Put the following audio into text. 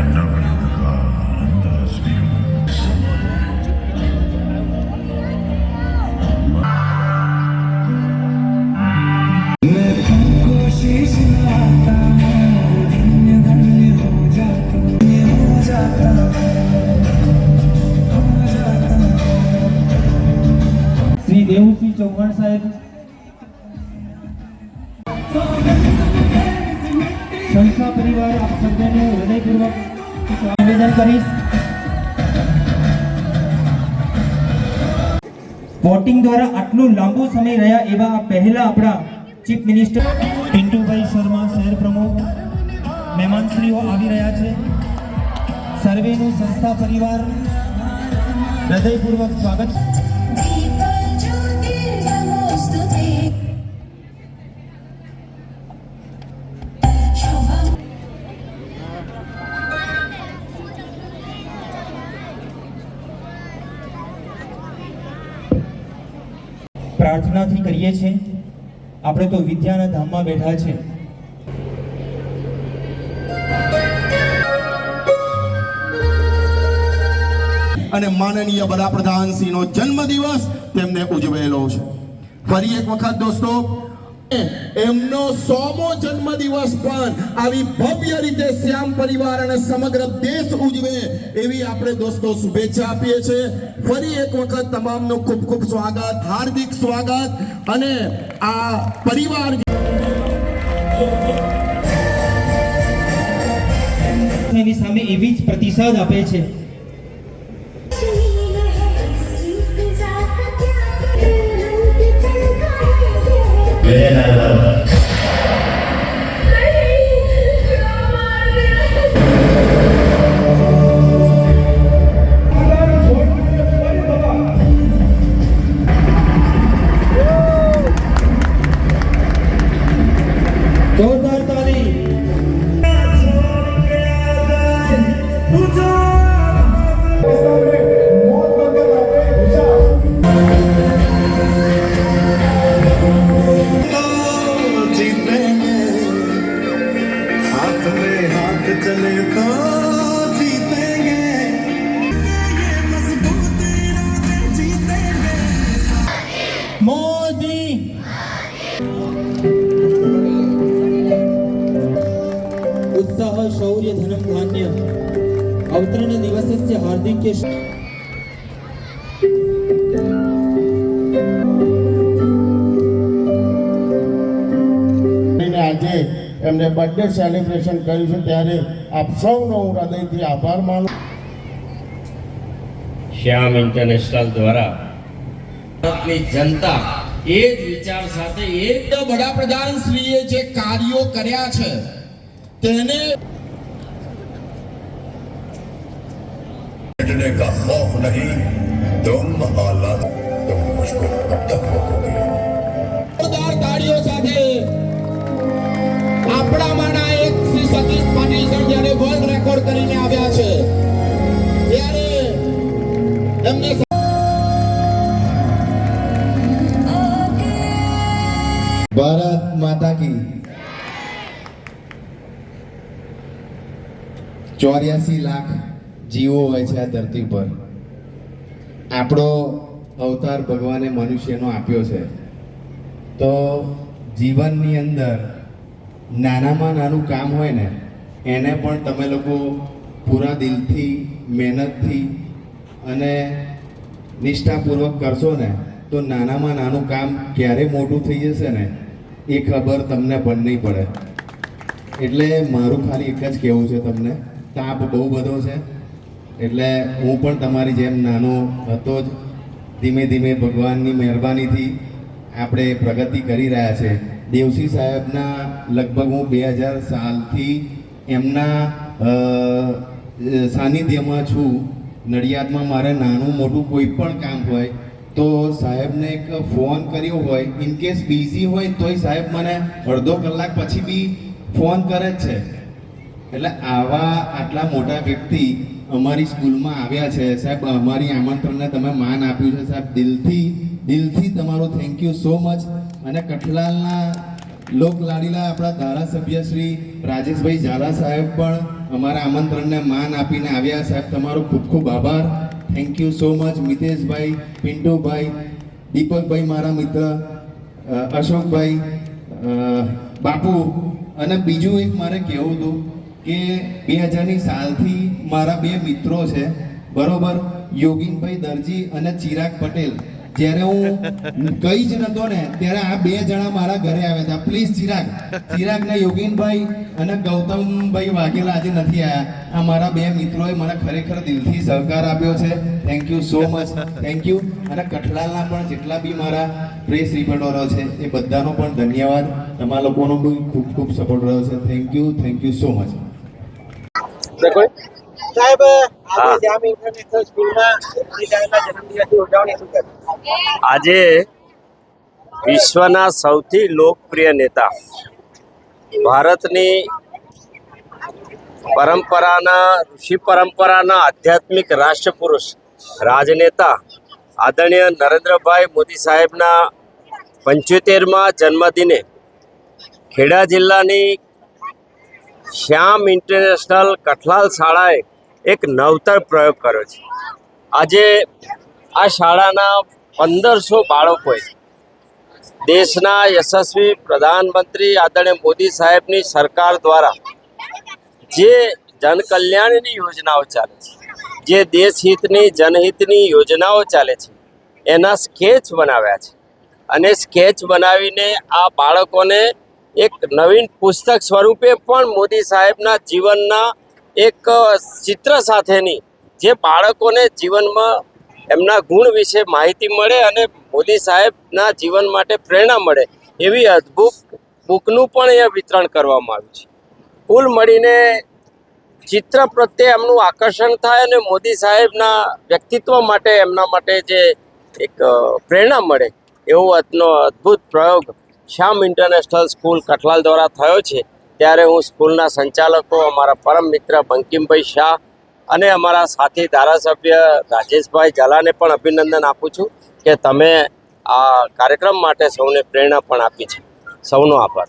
I know. કરીશ. Voting દ્વારા આટલું લાંબુ સમય રહ્યા એવા પહેલા આપણા ચીફ મિનિસ્ટર પિન્ટુભાઈ શર્મા, શહેર પ્રમુખ, મહેમાનશ્રીઓ આવી રહ્યા છે. સર્વેનું સંસ્થા પરિવાર, હૃદયપૂર્વક સ્વાગત. પ્રાર્થનાથી કરીએ છીએ. આપણે તો વિદ્યાના ધામમાં બેઠા છે. અને માનનીય વડાપ્રધાનશ્રીનો જન્મદિવસ તેમને ઉજવેલો છે. ફરી એક વખત દોસ્તો એમનો સોમો જન્મદિવસ પણ આવી ભવ્ય રીતે શ્યામ પરિવાર અને સમગ્ર દેશ ઉજવે એવી આપણે દોસ્તો શુભેચ્છા આપીએ છીએ. ફરી એક વખત તમામનો ખૂબ ખૂબ સ્વાગત, હાર્દિક સ્વાગત અને આ પરિવાર એની સામે એવી જ પ્રતિસાદ આપે છે. જોરદાર અવતરણ દિવસસ્ય હાર્દિક્ય આજે એમને બર્થડે સેલિબ્રેશન કર્યું છે ત્યારે આપ સૌનો હું હૃદયથી આભાર માનું શ્યામ ઇન્ટરનેશનલ દ્વારા ભારતની જનતા એ જ વિચાર સાથે એ જ વડાપ્રધાન શ્રીએ જે કાર્યો કર્યા છે તેને मिटने का खौफ नहीं तुम हालात तुम मुझको कब तक रोकोगे જોરદાર તાળીઓ સાથે આપણામાંના એક શ્રી સતીશ પાટીલ સર જ્યારે વર્લ્ડ રેકોર્ડ કરીને આવ્યા છે ત્યારે એમને ભારત માતા કી ચોર્યાસી લાખ જીવો હોય છે આ ધરતી પર. આપણો અવતાર ભગવાને મનુષ્યનો આપ્યો છે. તો જીવનની અંદર નાનામાં નાનું કામ હોય ને, એને પણ તમે લોકો પૂરા દિલથી, મહેનતથી અને નિષ્ઠાપૂર્વક કરશો ને, તો નાનામાં નાનું કામ ક્યારે મોટું થઈ જશે ને, એ ખબર તમને પણ નહીં પડે. એટલે મારું ખાલી એક જ કહેવું છે તમને. તાપ બહુ બધો છે. એટલે હું પણ તમારી જેમ નાનો હતો જ ધીમે ધીમે ભગવાનની મહેરબાનીથી આપણે પ્રગતિ કરી રહ્યા છે. દેવસી સાહેબના લગભગ હું બે હજાર સાલથી એમના સાનિધ્યમાં છું. નડિયાદમાં મારે નાનું મોટું કોઈ પણ કામ હોય તો સાહેબને એક ફોન કર્યો હોય. ઇન કેસ બિઝી હોય તોય સાહેબ મને અડધો કલાક પછી બી ફોન કરે જ છે. એટલે આવા આટલા મોટા વ્યક્તિ અમારી સ્કૂલમાં આવ્યા છે. સાહેબ, અમારી આમંત્રણને તમે માન આપ્યું છે. સાહેબ, દિલથી દિલથી તમારો થેન્ક યુ સો મચ અને કઠલાલના લોક લાડીલા આપણા ધારાસભ્ય શ્રી રાજેશભાઈ ઝાલા સાહેબ પણ અમારા આમંત્રણને માન આપીને આવ્યા. સાહેબ, તમારો ખૂબ ખૂબ આભાર. Thank you so much મિતેશભાઈ, Pintubhai, દીપકભાઈ મારા મિત્ર અશોકભાઈ બાપુ. અને બીજું એક મારે કહેવું હતું કે બે હજારની સાલથી મારા બે મિત્રો છે. બરોબર? યોગીનભાઈ દરજી અને ચિરાગ પટેલ. જ્યારે હું કઈ જ નતો ને, ત્યારે આ બે જણા મારા ઘરે આવ્યા હતા. પ્લીઝ ચિરાગ. ચિરાગ ને યોગીનભાઈ અને ગૌતમભાઈ વાઘેલા આજે નથી આવ્યા આ મારા બે મિત્રોએ મને ખરેખર દિલથી સહકાર આપ્યો છે. Thank you so much thank you અને કઠલાલના પણ જેટલા બી મારા પ્રેસ રિપોર્ટરો છે, એ બધાનો પણ ધન્યવાદ. તમારા લોકોનો બી ખૂબ ખૂબ સપોર્ટ રહ્યો છે. Thank you thank you so much સાહેબ આજે વિશ્વના સૌથી લોકપ્રિય નેતા ભારતની પરંપરાના ઋષિ પરંપરાના આધ્યાત્મિક રાષ્ટ્રપુરુષ રાજનેતા આદરણીય નરેન્દ્રભાઈ મોદી સાહેબના પંચોતેરમાં જન્મદિને ખેડા જિલ્લાની શ્યામ ઇન્ટરનેશનલ કઠલાલ શાળાએ એક નવતર પ્રયોગ કર્યો છે. આજે આ શાળાના પંદરસો બાળકોએ દેશના યશસ્વી પ્રધાનમંત્રી આદરણીય મોદી સાહેબની સરકાર દ્વારા જે જનકલ્યાણની યોજનાઓ ચાલે છે, જે દેશહિતની જનહિતની યોજનાઓ ચાલે છે, એના સ્કેચ બનાવ્યા છે. અને સ્કેચ બનાવીને આ બાળકોને એક નવીન પુસ્તક સ્વરૂપે પણ મોદી સાહેબના જીવનના એક ચિત્ર સાથેની જે બાળકોને જીવનમાં એમના ગુણ વિશે માહિતી મળે અને મોદી સાહેબના જીવન માટે પ્રેરણા મળે એવી અદ્ભુત બુકનું પણ અહીંયા વિતરણ કરવામાં આવ્યું છે. કુલ મળીને ચિત્ર પ્રત્યે એમનું આકર્ષણ થાય અને મોદી સાહેબના વ્યક્તિત્વ માટે એમના માટે જે એક પ્રેરણા મળે એવો આજનો અદ્ભુત પ્રયોગ શ્યામ ઇન્ટરનેશનલ સ્કૂલ કઠલાલ દ્વારા થયો છે. ત્યારે હું સ્કૂલના સંચાલકો, અમારા પરમ મિત્ર બંકિમભાઈ શાહ અને અમારા સાથી ધારાસભ્ય રાજેશભાઈ ઝાલાને પણ અભિનંદન આપું છું કે તમે આ કાર્યક્રમ માટે સૌને પ્રેરણા પણ આપી છે. સૌનો આભાર.